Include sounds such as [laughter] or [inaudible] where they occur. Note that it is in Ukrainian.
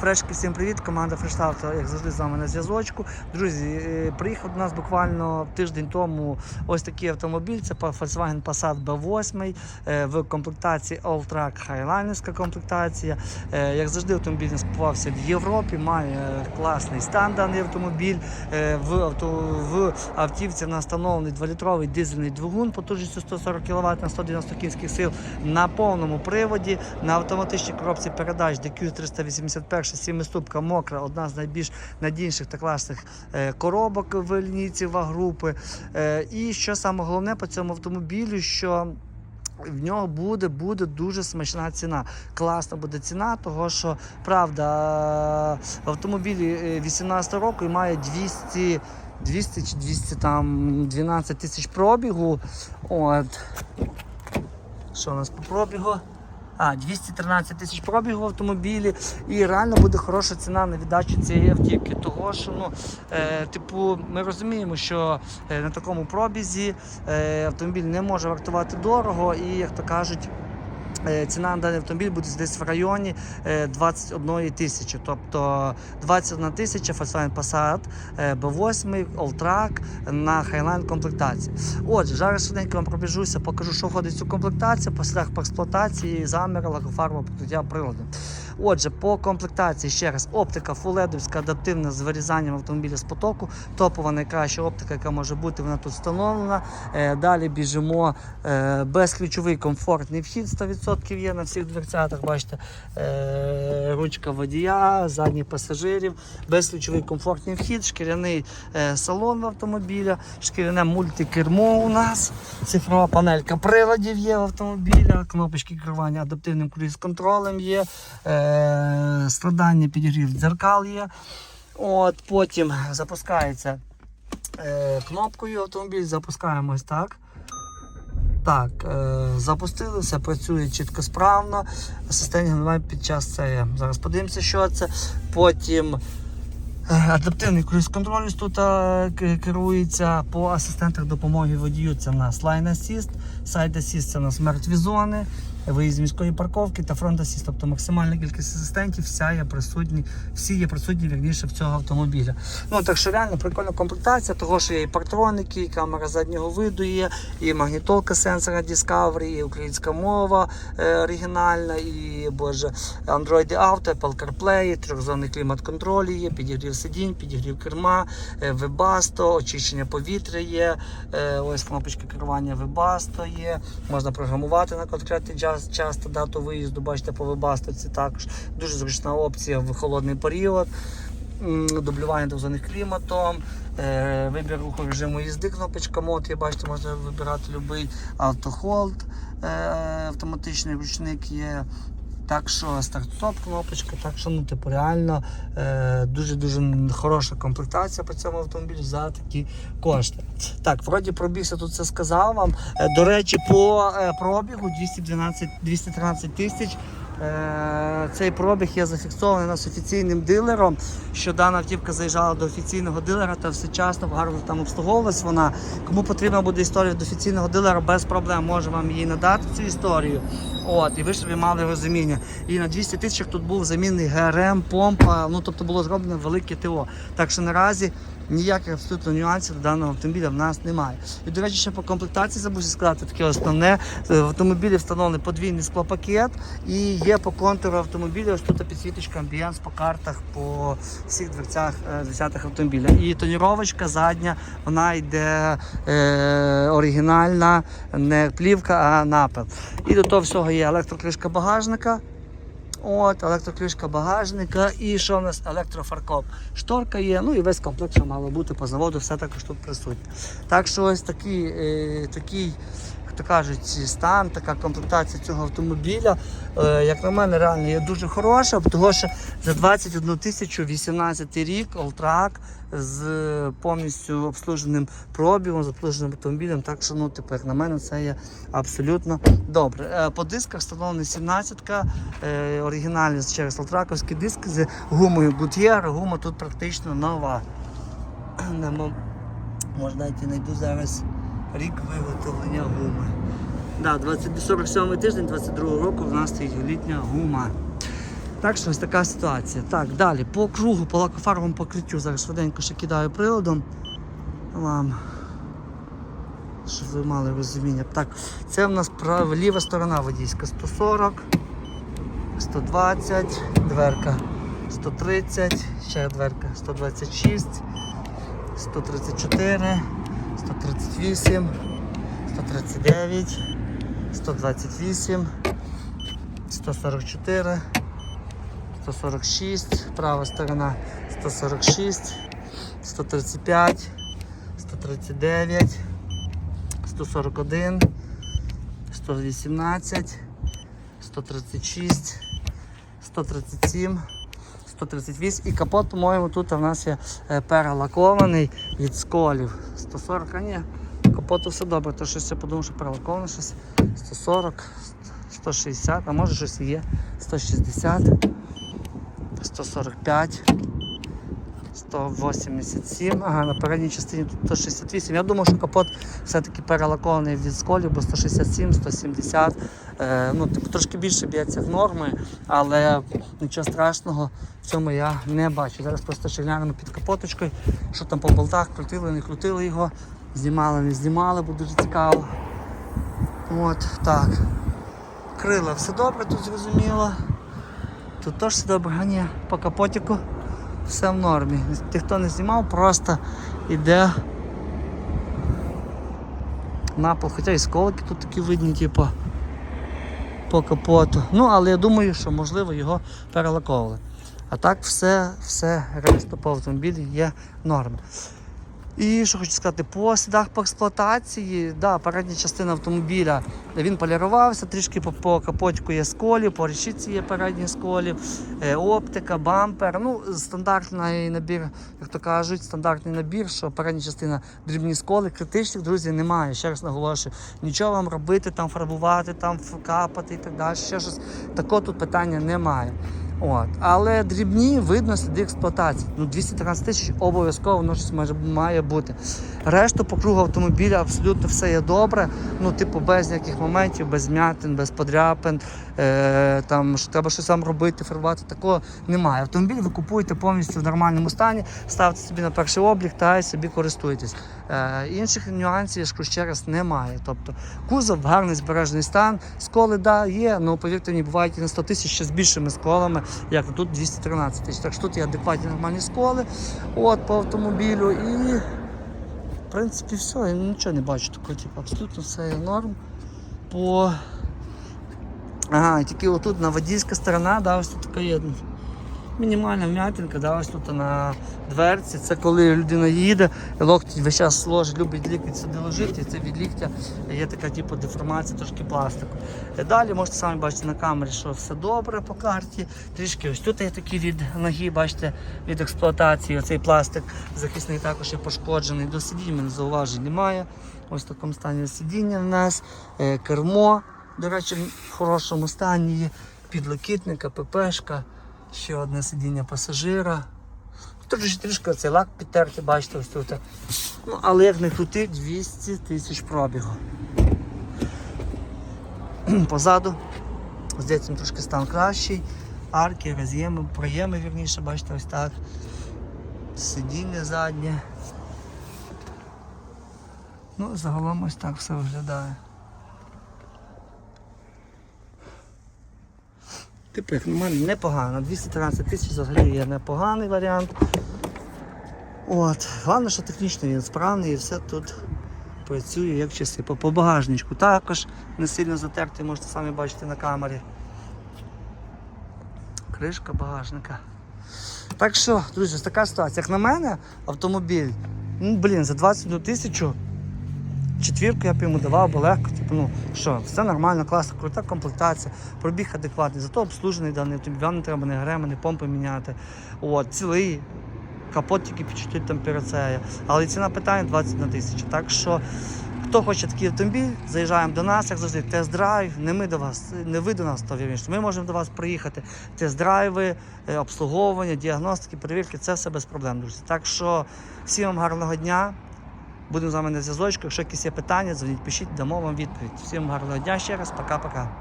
Фрешки, всім привіт! Команда Фрештавто, як завжди, з вами на зв'язочку. Друзі, е, приїхав до нас буквально тиждень тому ось такий автомобіль. Це Volkswagen Passat B8 е, в комплектації Alltrack Highlinerська комплектація. Е, Як завжди, автомобіль не в Європі, має класний стан даний автомобіль. В, авто, в автівці в встановлений 2-літровий дизельний двигун потужністю 140 кВт на 190 кінських сил на повному приводі, на автоматичній коробці передач DQ381 7-ступка мокра, одна з найбільш надійніших та класних е, коробок в лінійці ВАГ-групи. Е, І що саме головне по цьому автомобілю, що в нього буде, буде дуже смачна ціна. Класна буде ціна, того що правда в автомобілі е, 18 року і має 200 200 чи 200 там 12 тисяч пробігу. От. Що у нас по пробігу? А, 213 тисяч пробігу в автомобілі, і реально буде хороша ціна на віддачу цієї автівки. Того що ну, е, типу, ми розуміємо, що е, на такому пробізі е, автомобіль не може вартувати дорого, і як то кажуть. Е, Ціна на даний автомобіль буде десь в районі е, 21 тисячі. Тобто 21 тисяча Volkswagen Passat е, B8 Alltrack на Highline комплектації. Отже, зараз швиденько вам пробіжуся, покажу, що входить в цю комплектацію, по слідах по експлуатації, заміри, лакофарбове покриття приладу. Отже, по комплектації ще раз, оптика фуледовська адаптивна з вирізанням автомобіля з потоку. Топова найкраща оптика, яка може бути, вона тут встановлена. Е, далі біжимо е, безключовий комфортний вхід 100% є на всіх дверцятах. Бачите, е, ручка водія, задніх пасажирів, безключовий комфортний вхід, шкіряний салон автомобіля, шкіряне мультикермо у нас, цифрова панелька приладів є в автомобіля, кнопочки керування адаптивним круїз-контролем є, е, складання підігрів дзеркал є. От, потім запускається е, кнопкою автомобіль, запускаємо ось так. Так, е, запустили, працює чітко справно. Асистентів немає під час це. Зараз подивимося, що це. Потім е, адаптивний круїз-контроль тут е, керується по асистентах допомоги водію. Це в нас Line Assist, Side Assist це в нас мертві зони, виїзд з міської парковки та Assist, тобто максимальна кількість асистентів, вся є присутні, всі є присутні вірніше в цього автомобіля. Ну так що реально прикольна комплектація, того що є і партроники, і камера заднього виду є, і магнітолка сенсора Discovery, і українська мова е, оригінальна, і боже, Android Auto, Apple CarPlay, трьохзонний клімат-контроль є, підігрів сидінь, підігрів керма, е, Webasto, очищення повітря є, е, ось кнопочка керування Webasto є, можна програмувати на конкретний час, час часто дату виїзду, бачите, по це також дуже зручна опція в холодний період. Дублювання двозонних кліматом, е, вибір руху режиму їзди, кнопочка мод, бачите, можна вибирати будь-який автохолд, е, автоматичний ручник є. Так що старт-стоп кнопочка, так що ну, типу, реально дуже-дуже хороша комплектація по цьому автомобілю за такі кошти. Так, вроді пробігся тут це сказав вам. Е, до речі, по е, пробігу 212, 213 тисяч. Е, Цей пробіг є зафіксований нас офіційним дилером, що дана автівка заїжджала до офіційного дилера та всечасно гарно там обслуговувалась вона. Кому потрібна буде історія до офіційного дилера, без проблем може вам її надати цю історію. От, і ви ви мали розуміння. І на 200 тисячах тут був замінний ГРМ, помпа, ну тобто було зроблено велике ТО. Так що наразі ніяких абсолютно нюансів до даного автомобіля в нас немає. І, до речі, ще по комплектації забувся сказати таке основне. Е, В автомобілі встановлений подвійний склопакет і є по контуру автомобіля ось тут підсвіточка амбієнс по картах, по всіх дверцях е, дверцятах автомобіля. І тоніровочка задня, вона йде е, оригінальна, не плівка, а напил. І до того всього є електрокришка багажника. От, електроключка багажника і що в нас електрофаркоп. Шторка є, ну і весь комплект, що мало бути по заводу, все також тут присутнє. Так що ось такий, е, такий то кажуть, стан, така комплектація цього автомобіля, е, як на мене, реально є дуже хороша, тому що за 21 тисячу 18 рік Alltrack з повністю обслуженим пробігом, з обслуженим автомобілем. Так що, ну, типу, як на мене, це є абсолютно добре. Е, По дисках встановлена 17-ка, е, оригінальні через Alltrackівські диски з гумою Goodyear. Гума тут практично нова. Можна йти знайду зараз рік виготовлення гуми. Да, 20, 47 тиждень 22 року в нас стоїть літня гума. Так що ось така ситуація. Так, далі, по кругу, по лакофарбовому покриттю. Зараз швиденько ще кидаю приладом вам. Щоб ви мали розуміння. Так, це в нас права, ліва сторона водійська 140, 120, дверка 130, ще дверка 126, 134, 138, 139, 128, 144, 146, права сторона 146, 135, 139, 141, 118, 136, 137, 138 і капот, по-моєму, тут у нас є е, перелакований від сколів. 140, а ні, капоту все добре, то щось я подумав, що перелаковане щось 140, 160, а може щось є 160, 145. 187, ага, на передній частині тут 168. Я думав, що капот все-таки перелакований від сколів, бо 167, 170. Е, ну, типу, трошки більше б'ється в норми, але нічого страшного в цьому я не бачу. Зараз просто ще глянемо під капоточкою, що там по болтах, крутили, не крутили його, знімали, не знімали, бо дуже цікаво. От, так. Крила все добре, тут зрозуміло. Тут теж все добре, а ні, по капотику все в нормі. Ті, хто не знімав, просто йде на пол. Хоча і сколики тут такі видні, типу, по капоту. Ну, але я думаю, що можливо його перелаковували. А так все, все решта по автомобілі є норм. І що хочу сказати, по слідах по експлуатації, да, передня частина автомобіля він полірувався, трішки по, по капотику є сколі, по решітці є передні сколі, е, оптика, бампер. Ну, стандартний набір, як то кажуть, стандартний набір, що передня частина дрібні сколи, критичних, друзі, немає. Ще раз наголошую, нічого вам робити, там фарбувати, там капати і так далі. Ще щось такого тут питання немає. От. Але дрібні видно сліди експлуатації. Ну, 213 тисяч обов'язково воно щось має, має бути. Решту по кругу автомобіля абсолютно все є добре. Ну, типу, без ніяких моментів, без м'ятин, без подряпин, е, там, що треба щось вам робити, фарбувати, такого немає. Автомобіль ви купуєте повністю в нормальному стані, ставте собі на перший облік та й собі користуєтесь. Е, інших нюансів, я ж ще раз, немає. Тобто кузов гарний збережений стан, сколи да, є, але повірте мені, бувають і на 100 тисяч ще з більшими сколами, як тут 213 тисяч. Так що тут є адекватні нормальні сколи от, по автомобілю і в принципі все, я нічого не бачу такого, типу, абсолютно все є норм. По... Ага, тільки отут на водійська сторона, да, ось тут така є мінімальна вм'ятинка, да, ось тут на дверці. Це коли людина їде, локті весь час ложить, любить лікоть сюди ложити, і це від ліктя є така типу деформація, трошки пластику. Е, Далі можете самі бачити на камері, що все добре по карті. Трішки ось тут є такі від ноги, бачите, від експлуатації. Оцей пластик захисний також є пошкоджений. До сидінь мене зауважень немає. Ось в такому стані сидіння в нас, Е, кермо, до речі, в хорошому стані є, підлокітника, ППшка, ще одне сидіння пасажира. Же трішки цей лак підтертий, бачите, ось тут. Ну, але як не крути, 200 тисяч пробігу. [clears throat] Позаду, здається, трошки стан кращий. Арки, роз'єми, проєми, вірніше, бачите, ось так. Сидіння заднє. Ну, загалом ось так все виглядає. Типу, як непогано. 213 тисяч взагалі є непоганий варіант. От. Головне, що технічно він справний і все тут працює як часи. По, по багажничку також не сильно затертий, можете самі бачити на камері. Кришка багажника. Так що, друзі, така ситуація. Як на мене, автомобіль, ну блін, за 21 тисячу четвірку я б йому давав би легко. Типу, ну що, все нормально, класно, крута комплектація, пробіг адекватний, зато обслужений даний автомобіль, не треба не греми, не помпи міняти. От, цілий капот тільки під чуть темперацею. Але ціна питання 21 тисяча. Так що, хто хоче такий автомобіль, заїжджаємо до нас, як завжди, тест-драйв. Не ми до вас, не ви до нас, то вірніше. Ми можемо до вас приїхати. Тест-драйви, е, обслуговування, діагностики, перевірки це все без проблем, друзі. Так що всім вам гарного дня. Будемо з вами на зв'язочку. Якщо якісь є питання, дзвоніть, пишіть, дамо вам відповідь. Всім гарного дня ще раз, пока-пока.